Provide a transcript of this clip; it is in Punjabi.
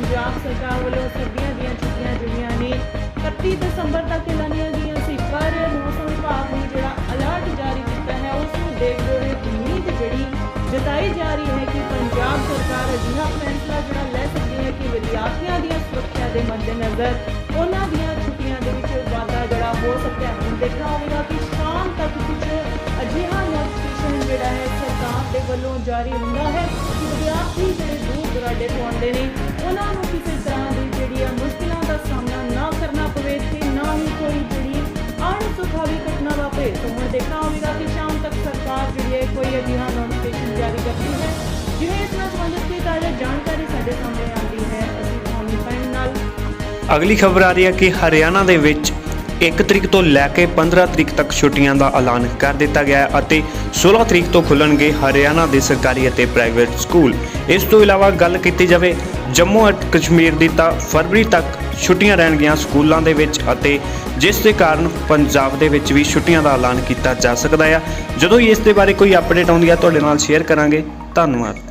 ਪੰਜਾਬ ਸਰਕਾਰ ਵੱਲੋਂ ਸਰਦੀਆਂ ਦੀਆਂ ਛੁੱਟੀਆਂ ਜਿਹੜੀਆਂ ਨੇ 31 ਦਸੰਬਰ ਤੱਕ ਐਲਾਨੀਆਂ ਗਈਆਂ ਸੀ, ਪਰ ਮੌਸਮ ਵਿਭਾਗ ਨੇ ਜਿਹੜਾ ਅਲਰਟ ਜਾਰੀ ਕੀਤਾ ਹੈ, ਉਸ ਨੂੰ ਦੇਖਦੇ ਹੋਏ ਉਮੀਦ ਜਿਹੜੀ ਜਤਾਈ ਜਾ ਰਹੀ ਹੈ ਕਿ ਪੰਜਾਬ ਸਰਕਾਰ ਅਜਿਹਾ ਫੈਸਲਾ ਜਿਹੜਾ ਲੈ ਸਕਦੀ ਹੈ ਕਿ ਵਿਦਿਆਰਥੀਆਂ ਦੀਆਂ ਸੁਰੱਖਿਆ ਦੇ ਮੱਦੇਨਜ਼ਰ ਉਹਨਾਂ ਦੀਆਂ ਛੁੱਟੀਆਂ ਦੇ ਵਿੱਚ ਵਾਧਾ ਜਿਹੜਾ ਹੋ ਸਕਦਾ ਹੈ ਹੁਣ ਦੇਖਣਾ ਹੋਵੇਗਾ ਕਿ ਸ਼ਾਮ ਤੱਕ ਕੁਝ ਅਜਿਹਾ ਨੋਟੀਫਿਕੇਸ਼ਨ ਜਿਹੜਾ ਹੈ ਸਰਕਾਰ ਦੇ ਵੱਲੋਂ ਜਾਰੀ ਹੁੰਦਾ ਹੈ ਵਿਦਿਆਰਥੀ ਜਿਹੜੇ ਦੂਰ ਦੁਰਾਡੇ ਤੋਂ ਆਉਂਦੇ ਨੇ ਅਣਸੁਖਾਵੀ ਘਟਨਾ ਵਾਪਰੇ ਤਾਂ ਹੁਣ ਦੇਖਣਾ ਹੋਵੇਗਾ ਕਿ ਸ਼ਾਮ ਤੱਕ ਸਰਕਾਰ ਜਿਹੜੀ ਹੈ ਕੋਈ ਅਜਿਹਾ ਨੋਟੀਫਿਕੇਸ਼ਨ ਜਾਰੀ ਕਰਦੀ ਹੈ, ਜਿਵੇਂ ਇਸ ਨਾਲ ਸੰਬੰਧਿਤ ਕੋਈ ਸਾਡੇ ਸਾਹਮਣੇ ਆਉਂਦੀ ਹੈ। ਅਸੀਂ ਤੁਹਾਨੂੰ ਨਾਲ ਅਗਲੀ ਖਬਰ ਆ ਰਹੀ ਹੈ ਕਿ ਹਰਿਆਣਾ ਦੇ ਵਿੱਚ 1 ਤਰੀਕ ਤੋਂ ਲੈ ਕੇ 15 ਤਰੀਕ ਤੱਕ ਛੁੱਟੀਆਂ ਦਾ ਐਲਾਨ ਕਰ ਦਿੱਤਾ ਗਿਆ ਹੈ ਅਤੇ 16 ਤਰੀਕ ਤੋਂ ਖੁੱਲਣਗੇ ਹਰਿਆਣਾ ਦੇ ਸਰਕਾਰੀ ਅਤੇ ਪ੍ਰਾਈਵੇਟ ਸਕੂਲ। ਇਸ ਤੋਂ ਇਲਾਵਾ ਗੱਲ ਕੀਤੀ ਜਾਵੇ, ਜੰਮੂ ਅਤੇ ਕਸ਼ਮੀਰ ਦੀ ਤਾਂ ਫਰਵਰੀ ਤੱਕ ਛੁੱਟੀਆਂ ਰਹਿਣਗੀਆਂ ਸਕੂਲਾਂ ਦੇ ਵਿੱਚ ਅਤੇ ਜਿਸ ਦੇ ਕਾਰਨ ਪੰਜਾਬ ਦੇ ਵਿੱਚ ਵੀ ਛੁੱਟੀਆਂ ਦਾ ਐਲਾਨ ਕੀਤਾ ਜਾ ਸਕਦਾ ਹੈ ਜਦੋਂ ਇਸ ਦੇ ਬਾਰੇ ਕੋਈ ਅਪਡੇਟ ਆਉਂਦੀ ਹੈ ਤੁਹਾਡੇ ਨਾਲ ਸ਼ੇਅਰ ਕਰਾਂਗੇ। ਧੰਨਵਾਦ।